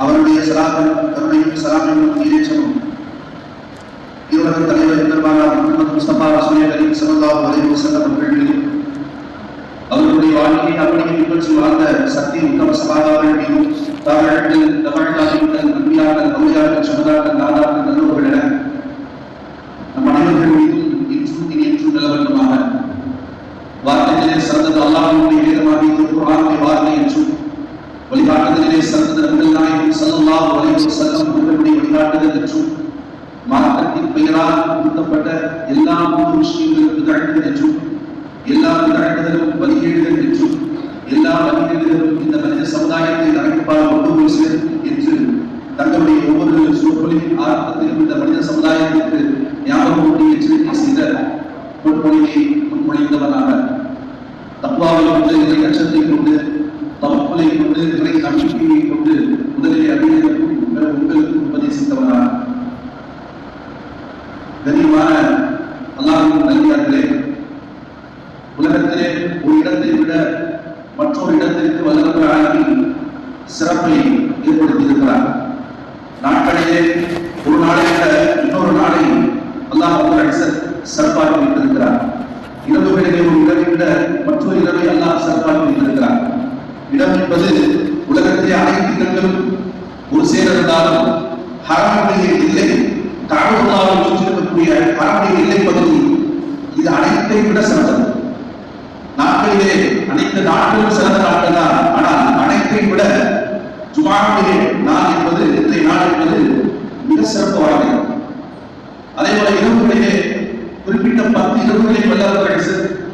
அவருடைய சலாதம் கருணையும் சலாமும் நீரேற்றமும் இவரது தலைவர் என்பதாக முகமது முஸ்தபா ரசூலை கரீம் ஸல்லல்லாஹு அலைஹி வஸல்லம் அவர்கள் மீதும் அவர்களுடைய வாழ்க்கையை அப்படியே நிகழ்ச்சி வாழ்ந்த சக்தி உத்தம சகாதாக்கள் தமிழ்நாட்டில் தமிழ்நாட்டின் நம்பியாக்கள் கௌரியாக்கள் சமுதாக்கள் நாதாக்கள் நல்லவர்கள் என நாயகம் அலைஹி வஸல்லம் அவர்களுடைய வழிகாட்டுதல் என்றும் மார்க்கத்தின் பெயரால் கொடுக்கப்பட்ட எல்லா புது விஷயங்களும் விதழ்கள் என்றும் எல்லா விதழ்களும் வழிகேடுகள் என்றும் எல்லா வழிகேடுகளும் இந்த மனித சமுதாயத்தை அழைப்பால் என்று தங்களுடைய ஒவ்வொரு சொற்களின் ஆரம்பத்திலும் இந்த மனித சமுதாயத்திற்கு ஞாபகம் எச்சரிக்கை செய்த பொன்மொழியை முன்மொழிந்தவனாக. தப்பாவை கொண்டு இறை அச்சத்தை கொண்டு தவப்புலை கொண்டு இறை நம்பிக்கையை கொண்டு முதலிலே அடியேற்கும் உங்களுக்கு உபதேசித்தவனாக கனிமான அல்லாஹின் நல்லியார்களே உலகத்திலே ஒரு இடத்தை விட மற்றொரு இடத்திற்கு வல்லவர் சிறப்பை ஏற்படுத்தியிருக்கிறார். நாட்களிலே ஒரு நாளை விட இன்னொரு நாளை அல்லாஹ் சிறப்பாக வைத்திருக்கிறார். இரவுகளிலே ஒரு இரவை விட மற்றொரு இரவை அல்லாஹ் சிறப்பாக வைத்திருக்கிறார். இடம் என்பது உலகத்திலே அனைத்து இடங்களும் ஒரு சேர இருந்தாலும் இல்லை தாழ்வுகளாக இருக்கக்கூடிய ஹரமுடைய எல்லை பகுதி இது அனைத்தை விட சிறந்தது. நாட்களிலே அனைத்து நாட்களும் சிறந்த நாட்கள் தான். ஆனால் அனைத்தையும் விட ஜுமாவுடைய நாள் என்பது இன்றைய நாள் என்பது மிக சிறப்பு வாய்ந்தது அதே போல இரவுகளிலே குறிப்பிட்ட பத்து இரவுகளை வல்லவர்கள்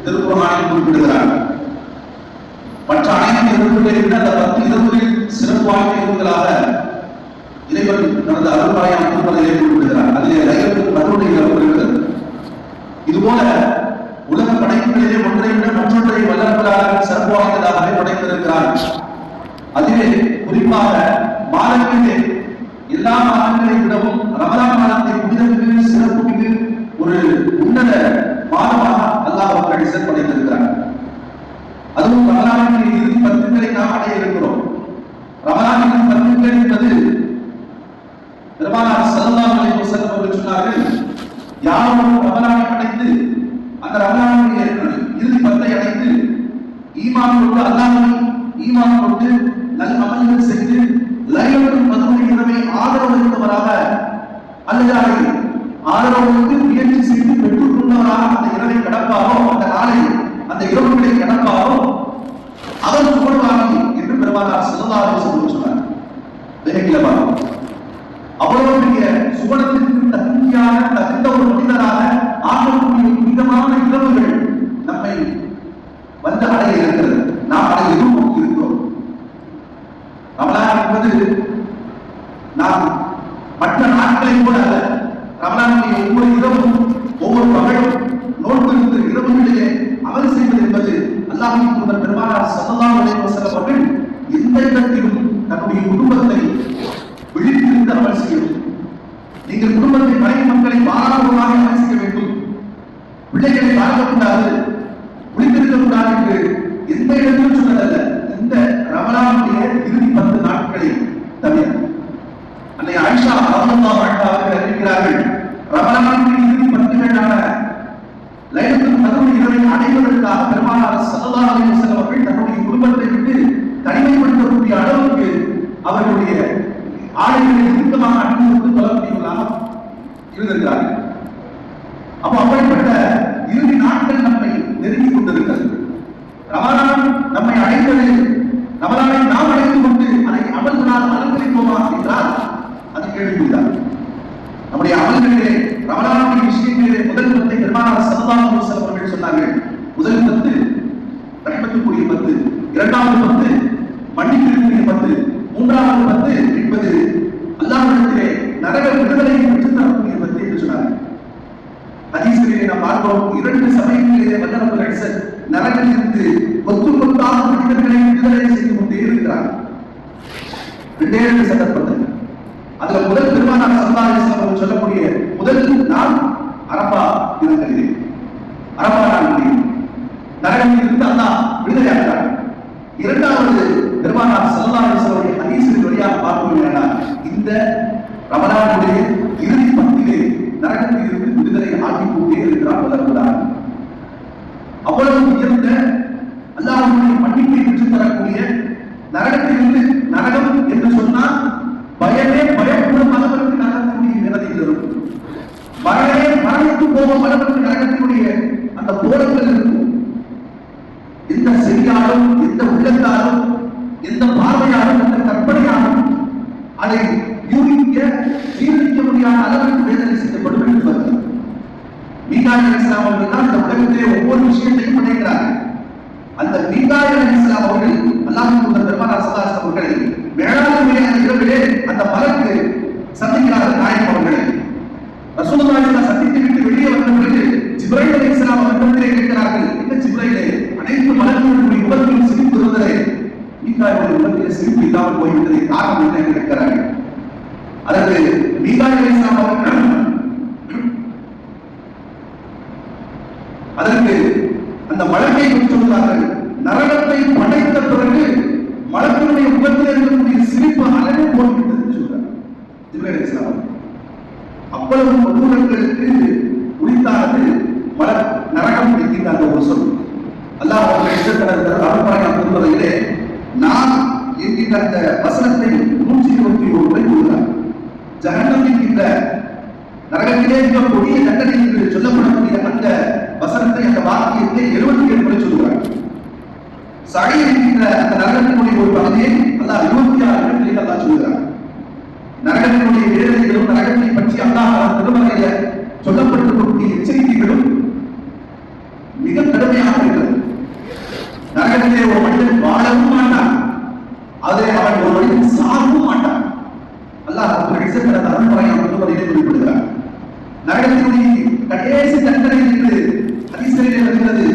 திருக்குறளானில் குறிப்பிடுகிறார்கள் மற்ற அனைத்து இரவுகளை விட அந்த பத்து இரவுகளில் சிறப்பு வாய்ந்த இரவுகளாக இறைவன் தனது அருள்வாயாம் திருமலையை குறிப்பிடுகிறார் அதிலே லைலத்துல் கதருடைய இரவு இருக்கிறது இதுபோல உலக படைப்புகளிலே ஒன்றை விட மற்றொன்றை வல்லவர்களாக சிறப்பு வாய்ந்ததாகவே படைத்திருக்கிறார் அதிலே குறிப்பாக மாதங்களிலே எல்லா மாதங்களை விடவும் ரமலான் மாதத்தை புனிதமிகு சிறப்பு மிகு ஒரு உன்னத மாதமாக அல்லாஹ் அவர்கள் சிறப்படைத்திருக்கிறார் அதுவும் ரமலானின் இறுதி பத்துக்களை நாம் அடைய இருக்கிறோம். ரமலானின் பங்குகள் என்பது பெருமானார் ஸல்லல்லாஹு அலைஹி வஸல்லம் அவர்கள் சொன்னார்கள் யாரும் ரமலானை அடைந்து அந்த ரமலானுடைய இறுதி பத்தை அடைந்து ஈமான் கொண்டு அல்லாமல் ஈமான் கொண்டு நல் அமல்கள் செய்து லைலத்துல் மதுரை இரவை ஆதரவு இருந்தவராக அல்லது அதை ஆதரவுக்கு முயற்சி செய்து பெற்றுக் கொண்டவராக அந்த இரவை கடப்பாரோ அந்த நாளை அந்த இரவுகளை கடப்பாரோ அவர் புகழ்வாங்கி பெருமானார் ஸல்லல்லாஹு அலைஹி வஸல்லம் சொன்னார். வேகிலமா அவ்வளவு பெரிய சுவனத்திற்கு தகுதியான தகுந்த ஒரு மனிதராக ஆகக்கூடிய புனிதமான இரவுகள் நம்மை வந்து அடைய இருக்கிறது நாம் அதை எதிர்நோக்கி இருக்கிறோம் ரமலான் என்பது நாம் மற்ற நாட்களை போல அல்ல ரமலானுடைய ஒவ்வொரு இரவும் ஒவ்வொரு பகலும் நோன்பு இருந்து இரவுகளிலே அமல் செய்வது என்பது அல்லாஹின் தூதர் பெருமானார் ஸல்லல்லாஹு அலைஹி வஸல்லம் அவர்கள் எந்த இடத்திலும் தன்னுடைய குடும்பத்தை விழித்திருந்து அமல் செய்யும் நீங்கள் குடும்பத்தின் மனைவி மக்களை பாராளுமாக அமல் வேண்டும். பிள்ளைகளை பார்க்கக்கூடாது விழித்திருக்கக்கூடாது என்று எந்த இடத்திலும் சொன்னதல்ல இந்த ரமலானுடைய இறுதி பத்து நாட்களை தவிர அன்னை ஆயிஷா ரலியல்லாஹு அன்ஹா அவர்கள் அறிவிக்கிறார்கள் ரமலானுடைய இறுதி பத்துகளான லைலத்துல் கத்ர் இரவை அடைவதற்காக பெருமானார் ஸல்லல்லாஹு அலைஹி வஸல்லம் அவர்கள் தன்னுடைய குடும்பத்தை விட்டு தனிமைப்படுத்தக்கூடிய அளவுக்கு அவர்களுடைய ஆடைகளை இறுக்கமாக அணிந்து கொள்ளக்கூடியவர்களாக இருந்திருக்கிறார்கள் அப்போ அப்படிப்பட்ட இறுதி நாட்கள் நம்மை நெருங்கிக் கொண்டிருக்கிறது ரமலான் நம்மை அடைந்தது ரமலானை நாம் அடைந்து கொண்டு அதை அமல்களால் அலங்கரிப்போமா என்றால் அது கேள்விதான் நம்முடைய அமல்களிலே ரமலானுடைய விஷயங்களிலே முதல் பத்தை பெருமானார் சல்லல்லாஹு அலைஹி வஸல்லம் அவர்கள் சொன்னார்கள் முதல் பத்து ரஹ்மத்துக்குரிய பத்து இரண்டாவது பத்து மன்னிப்பிற்குரிய பத்து மூன்றாவது பத்து என்பது அல்லாஹ்விடத்திலே நரக விடுதலை பெற்றுத் தரக்கூடிய பத்து என்று சொன்னார்கள் ஹதீஸ்களிலே நாம் பார்க்கிறோம் இரண்டு சமயங்களிலே வல்லரப்பு கடிசன் நரகில் இருந்து கொத்து கொத்தாக மனிதர்களை விடுதலை செய்து கொண்டே இருக்கிறார் நேரடி ரெண்டு சந்தர்ப்பத்தில் அதுல முதல் பெருமானார் சல்லல்லாஹு சொல்லக்கூடிய கோபம் வரப்பட்டு நடக்கக்கூடிய அந்த கோலங்கள் இருக்கும். எந்த செய்யாலும் எந்த உள்ளத்தாலும் இல்லாமல் போய்விட்டதை காரணம் என்ன கேட்கிறார்கள்? அதற்கு மீதாய் நரகத்தில் நூற்றி இருபத்தி ஒரு முறை உள்ளார் ஜகனம் நரகத்திலே மிக கொடிய தண்டனை என்று சொல்லப்படக்கூடிய அந்த வசனத்தை அந்த வாக்கியத்தை எழுபத்தி ஏழு சொல்கிறார் சகை என்கின்ற அந்த நரகத்தினுடைய ஒரு பகுதியை அல்லாஹ் இருபத்தி ஆறு இடங்களில் அல்லாஹ் சொல்கிறார் நரகத்தினுடைய வேதனைகளும் நரகத்தை பற்றி அல்லாஹ் திருமலையில சொல்லப்பட்டிருக்கக்கூடிய எச்சரிக்கைகளும் மிக கடுமையாக இருக்கிறது. நரகத்திலே ஒரு மனிதன் வாழவும் மாட்டான். வாழாமல் ஒரு சாகவும் மாட்டான் அல்லாஹ் கடைசத்திர தலைமுறை அவர்கள் வரையில் குறிப்பிடுகிறார் நரகத்தினுடைய கடைசி தண்டனை என்று அதிசரிக்கிறது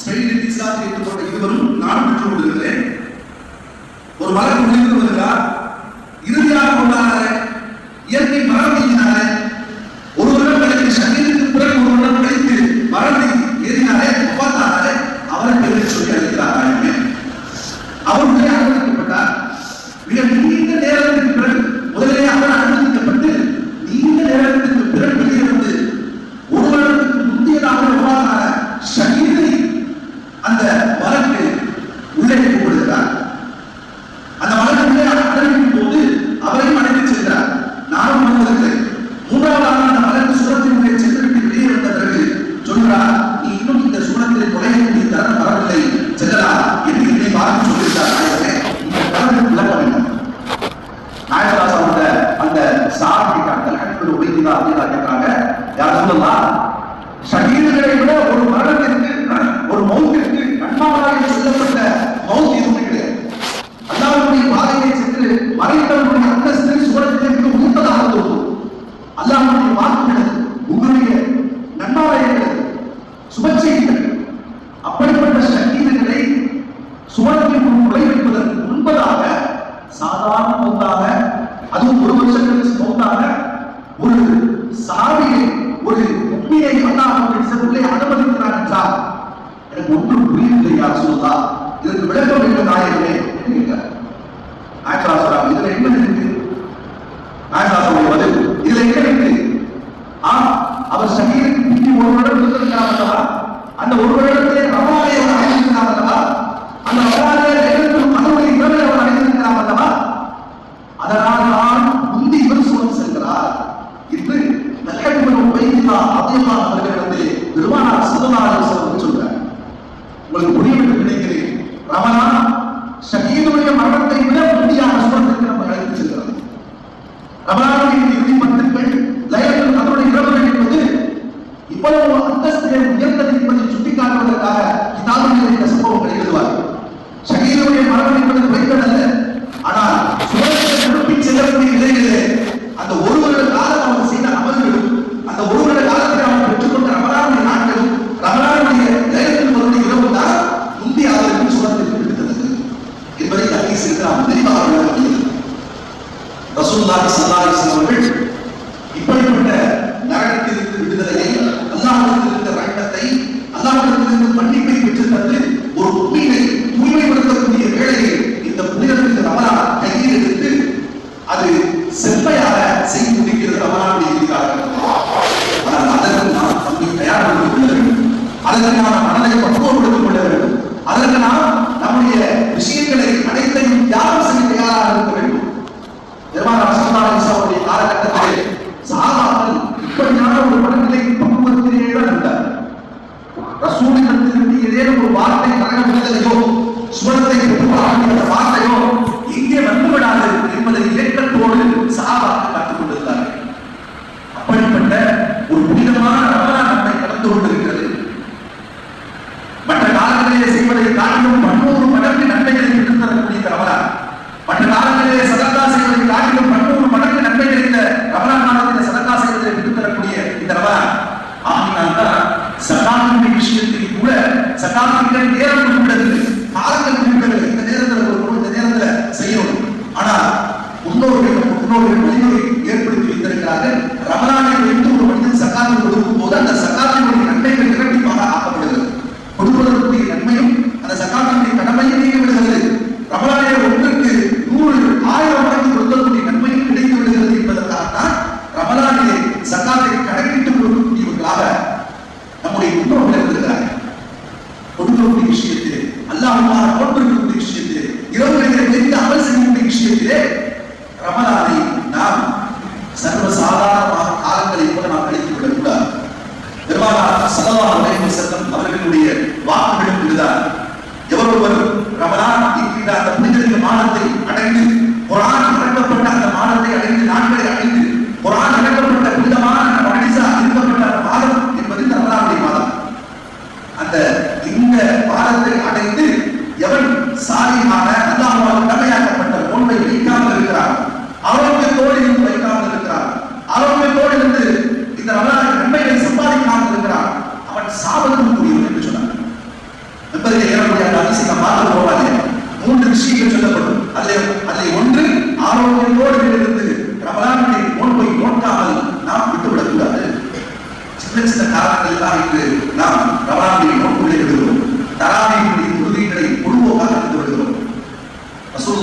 ஸ்பெயினில் இஸ்லாத்தில் இருவரும் நான் பெற்றுக் கொண்டிருக்கிறேன். ஒரு வழக்கு முடிந்து அதற்கான மனதை பக்குவப்படுத்திக் கொள்ள வேண்டும். அதற்கு நாம் நம்முடைய விஷயங்களை அனைத்தையும் தியாகம் செய்ய தயாராக இருக்க வேண்டும். நிர்வாக சமுதாய காலகட்டத்திலே சாதாரண இப்படியான ஒரு மனநிலை பக்குவத்திலேதான் இருந்தார் ரசூலிடத்திலிருந்து ஏதேனும் ஒரு வார்த்தை நரக விடுதலையோ சுவரத்தை வார்த்தையோ இங்கே வந்துவிடாது என்பதை இயக்கத்தோடு சாதாரண கற்றுக் கொண்டிருந்தார்கள். அப்படிப்பட்ட ஒரு புனிதமான நம்மை கடந்து கொண்டிருக்கிறது verdade não vai.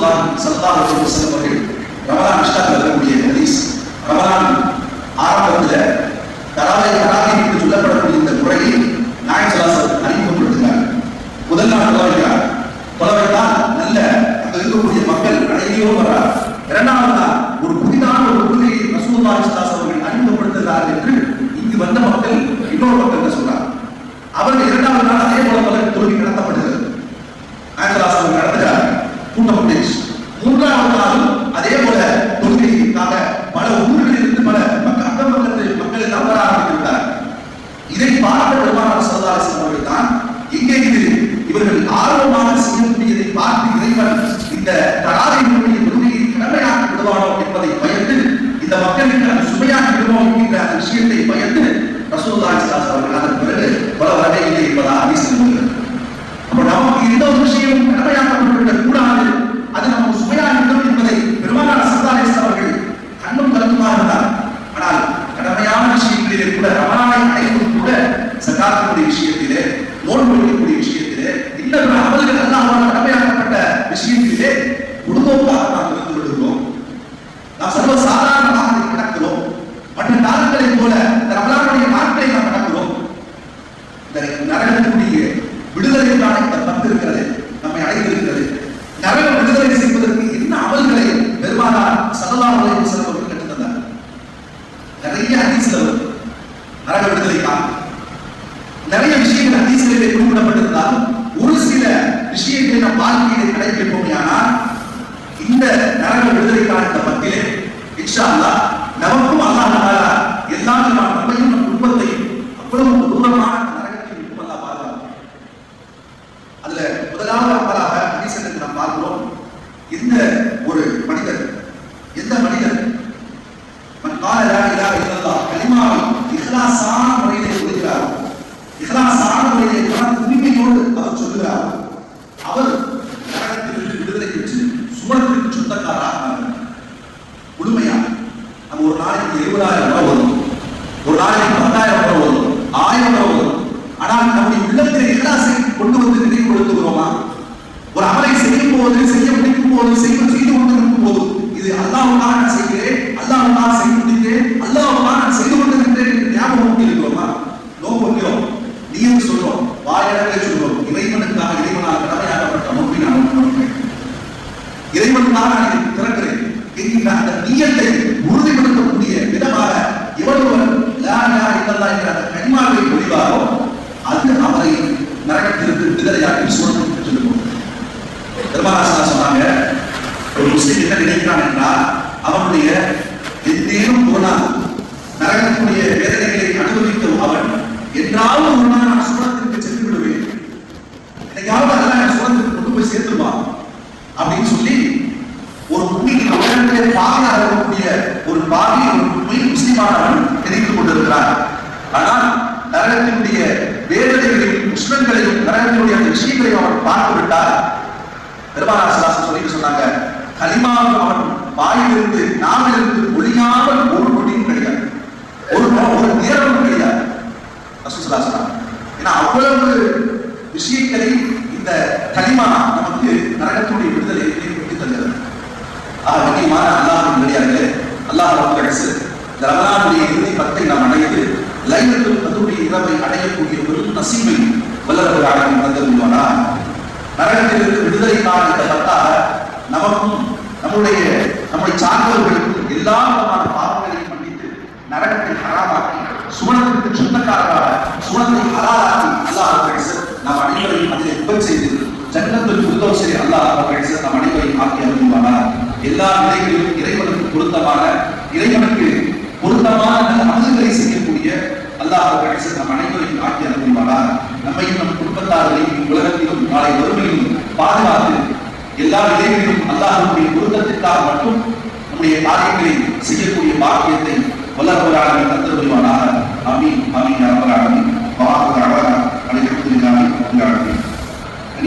ரசூலுல்லாஹ் ஸல்லல்லாஹு அலைஹி வஸல்லம் அவர்கள் ரமலான் இஷ்டத்தில் வரக்கூடிய ஹதீஸ் ரமலான் ஆரம்பத்தில் தராவை தராவை என்று சொல்லப்படக்கூடிய இந்த முறையை நாயசலாசர் அறிமுகப்படுத்தினார். முதல் நாள் தொலைவிட்டார் தொலைவிட்டால் நல்ல அங்கே இருக்கக்கூடிய மக்கள் அனைவரோ வரார் இரண்டாவது நாள் ஒரு புதிதான ஒரு கொள்கையை ரசூலுல்லாஹ் ஸல்லல்லாஹு அவர்கள் அறிமுகப்படுத்துகிறார் என்று இங்கு வந்த மக்கள் இன்னொரு மக்கள் சொன்னார் அவர்கள் இரண்டாவது நாள் அதே போல பல தொழில் நடத்தப்பட்டது நாயசலாசர் நடத்துகிறார். கூட்டப்பட்டுச்சு மூன்றாவதாக அதே போல தொகுதிக்காக பல ஊர்களில் இருந்து பல அக்கம் பக்கத்தில் மக்கள் எல்லாம் வர ஆரம்பித்திருந்தார் இதை பார்த்த பெருமான சதாரசன் அவர்கள் தான் இங்கே இது இவர்கள் ஆர்வமாக செய்யக்கூடியதை பார்த்து இறைவன் இந்த தராதிகளுடைய தொகுதியை கடமையாக்கி விடுவானோ என்பதை பயந்து இந்த மக்களுக்கு அது சுமையாக விடுவோம் என்கின்ற அந்த விஷயத்தை பயந்து ரசூதாஸ் அவர்கள் அதன் பிறகு பல வகையிலே என்பதாக பேசியிருக்கிறார் அப்ப நமக்கு எந்த ஒரு விஷயமும் கடமையாக்க விஷயங்களிலே கூட ரமணானை அடைவதும் கூட சகாத்தினுடைய விஷயத்திலே நோன்பு வைக்கக்கூடிய விஷயத்திலே இன்னொரு அமல்கள் எல்லாம் கடமையாக்கப்பட்ட விஷயத்திலே குடும்பமாக நாம் இருந்து விடுகிறோம் நாம் சர்வ சாதாரணமாக அதை கடக்கிறோம் மற்ற நாட்களைப் போல இந்த ரமலானுடைய நாட்களை நாம் கடக்கிறோம் இந்த நரகத்தினுடைய விடுதலைக்கான இந்த பத்து இருக்கிறது நம்மை அடைந்திருக்கிறது நரக விடுதலை செய்வதற்கு என்ன அமல்களை பெருமானார் சல்லல்லாஹு அலைஹி வஸல்லம் அவர்கள் கற்றுத் தந்தார் நிறைய ஹதீஸ்ல வரும் நரக விடுதலைக்காக நிறைய விஷயங்கள் ஹதீஸ்களிலே குறிப்பிடப்பட்டிருந்தாலும் ஒரு சில விஷயங்களை நம் வாழ்க்கையிலே கடைபிடிப்போம் ஆனால் இந்த நரக விடுதலைக்கான இந்த பத்திலே இன்ஷா அல்லாஹ் நமக்கும் அல்லாஹ் தஆலா எல்லா விதமான நம்மையும் நம் குடும்பத்தையும் அவ்வளவு தூரமான அந்த நரகத்தில் விட்டும் அல்லாஹ் பாதுகாக்கும் அதுல முதலாவது அமலாக ஹதீஸில் நாம் பார்க்கிறோம் எந்த ஒரு மனிதர் எந்த மனிதர் மன் கால லா இலாஹ இல்லல்லாஹ் கலிமாவை இஹ்லாஸான முறையிலே சொல்கிறார் இஹ்லாஸான முறையிலே மன தூய்மையோடு அவர் சொல்கிறார் அவர் நரகத்திலிருந்து விடுதலை பெற்று சுமரத்திற்கு சொந்தக்காரராக ஆகிறார். முழுமையாக நம்ம ஒரு நாளைக்கு இருபதாயிரம் ரூபாய் வரும் ஒரு நாளைக்கு பத்தாயிரம் ரூபாய் வரும் ஆயிரம் ரூபாய் வரும் ஆனால் நம்முடைய உள்ளத்தில் இஹ்லாஸை கொண்டு வந்து நினைவு கொடுத்துக்கிறோமா ஒரு அமலை செய்யும் போது செய்ய முடிக்கும் போது செய்ய செய்து கொண்டு இருக்கும் போது இது அல்லாஹ்வுக்காக நான் செய்கிறேன் அல்லாஹ்வுக்காக செய்து முடிக்கிறேன் அல்லாஹ்வுக்காக நான் செய்து கொண்டிருக்கிறேன் என்று ஞாபகம் ஊட்டி இருக்கிறோமா நோக்கு வைக்கிறோம் நீயும் சொல்றோம். வாயடவே சொல்றோம். இறைவனுக்காக இறைவனாக கடமையாக்கப்பட்ட நோக்கி நான் இறைவனுக்காக என்ற அந்த கனிமாவை ஒளிவாரோ அது அவரை நரகத்திலிருந்து விடுதலையாக்கி என்று சொல்லுவோம். பெருமானாசா சொன்னாங்க ஒரு முஸ்லீம் என்ன நினைக்கிறான் என்றால் அவனுடைய எந்தேனும் போனால் நரகத்துடைய வேதனைகளை அனுபவித்த அவன். என்றாலும் ஒரு நாள் நான் சுரத்திற்கு சென்று விடுவேன் என்னைக்காவது அதெல்லாம் என் சுரத்திற்கு கொண்டு போய் சேர்த்துருவான் அப்படின்னு சொல்லி ஒரு உண்மைக்கு உலகத்திலே பாவியாக இருக்கக்கூடிய ஒரு பாவியை ஒரு உண்மை முஸ்லிமானவன் நினைத்துக் கொண்டிருக்கிறார் ஆனால் நரகத்தினுடைய வேதனைகளையும் உஷ்ணங்களையும் நரகத்தினுடைய அந்த விஷயங்களையும் அவன் பார்த்து விட்டார் பெருமானாசலாசன் சொல்லிட்டு சொன்னாங்க? கலிமாவும் அவன் வாயிலிருந்து நாவிலிருந்து ஒழியாமல் ஒரு நொடியும் கிடையாது. ஒரு ஒரு நேரமும் கிடையாது. ஏன்னா அவ்வளவு விஷயங்களை இந்த களிமா நமக்கு நரகத்துடைய விடுதலை ஏற்படுத்தி தந்தது ஆக முக்கியமான அல்லாஹின் கிடையாது அல்லாஹ் ரப்பல் அரசு இந்த ரமலானுடைய இறுதி பத்தை நாம் அடைந்து லைலத்துல் கதருடைய இரவை அடையக்கூடிய ஒரு நசீமை வல்லவர்களாக ஆடமின் தந்திருவானா நரகத்திலிருந்து விடுதலை இந்த பத்தாக நமக்கும் நம்முடைய நம்முடைய சார்ந்தவர்களுக்கும் எல்லா விதமான பாவங்களையும் மன்னித்து நரகத்தை ஹராமாக்கி சுவனத்திற்கு சொந்தக்காரராக சுவனத்தை ஹலாலாக்கி அல்லாஹ் ரப்பல் நாம் அனைவரையும் அதில் உபர் செய்து ஜன்னத்துல் புத்தவசரி அல்லாஹ் அவர்கள் அரசு நம் அனைவரையும் ஆக்கி அருள்வானா எல்லா நிலைகளிலும் இறைவனுக்கு பொருத்தமான இறைவனுக்கு பொருத்தமான நல்ல செய்ய செய்யக்கூடிய அல்லாஹ் நம் அனைவரையும் ஆக்கி அருள்வானா நம்மையும் நம் குடும்பத்தார்களையும் உலகத்திலும் நாளை வறுமையிலும் பாதுகாத்து எல்லா நிலைகளிலும் அல்லாஹனுடைய குருத்தத்திற்காக மட்டும் நம்முடைய காரியங்களை செய்யக்கூடிய பாக்கியத்தை வல்லவராக தந்தருவானாக அமீன் அமீன் அரபராக வாக்கு